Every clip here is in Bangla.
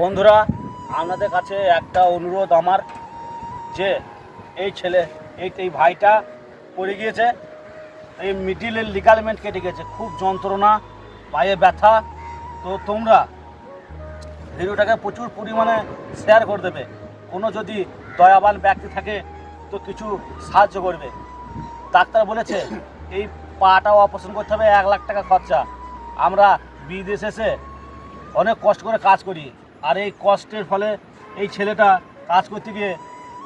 বন্ধুরা, আপনাদের কাছে একটা অনুরোধ আমার যে এই ছেলে, এই এই ভাইটা পড়ে গিয়েছে, এই মিডিলের লিগালমেন্ট কেটে গেছে। খুব যন্ত্রণা, পায়ে ব্যথা। তো তোমরা ভিডিওটাকে প্রচুর পরিমাণে শেয়ার করে দেবে। কোনো যদি দয়াবান ব্যক্তি থাকে, তো কিছু সাহায্য করবে। ডাক্তার বলেছে, এই পাটা অপারেশন করতে হবে, এক লাখ টাকা খরচা। আমরা বিদেশ এসে অনেক কষ্ট করে কাজ করি। আর এই কষ্টের ফলে এই ছেলেটা কাজ করতে গিয়ে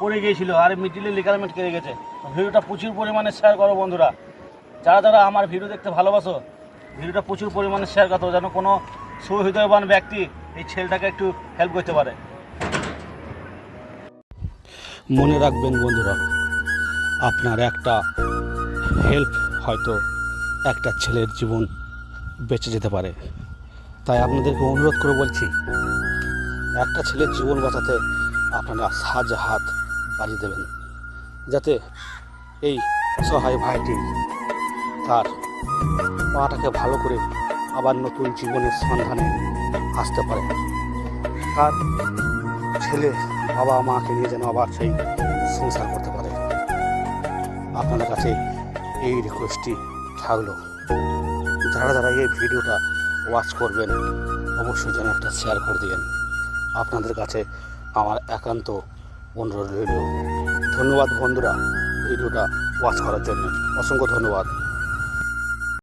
পড়ে গিয়েছিল আর মিডিলে লিগালমেন্ট কেড়ে গেছে। ভিডিওটা প্রচুর পরিমাণে শেয়ার করো বন্ধুরা। যারা যারা আমার ভিডিও দেখতে ভালোবাসো, ভিডিওটা প্রচুর পরিমাণে শেয়ার করতে যেন কোনো সুহৃদয়বান ব্যক্তি এই ছেলেটাকে একটু হেল্প করতে পারে। মনে রাখবেন বন্ধুরা, আপনার একটা হেল্প হয়তো একটা ছেলের জীবন বেঁচে যেতে পারে। তাই আপনাদেরকে অনুরোধ করে বলছি একটা ছেলের জীবন বাঁচাতে আপনারা সাহায্য হাত বাড়িয়ে দেবেন, যাতে এই সহায় ভাইটি তার পাটাকে ভালো করে আবার নতুন জীবনের সন্ধানে আসতে পারে। তার ছেলে বাবা মাকে নিয়ে যেন আবার সেই সংসার করতে পারে। আপনাদের কাছে এই রিকোয়েস্টটি থাকল। যারা যারা এই ভিডিওটা ওয়াচ করবেন, অবশ্যই যেন একটা শেয়ার করে দিবেন। আপনাদের কাছে আমার একান্ত অনুরোধ রইল। ধন্যবাদ বন্ধুরা ভিডিওটা ওয়াচ করার জন্য। অসংখ্য ধন্যবাদ।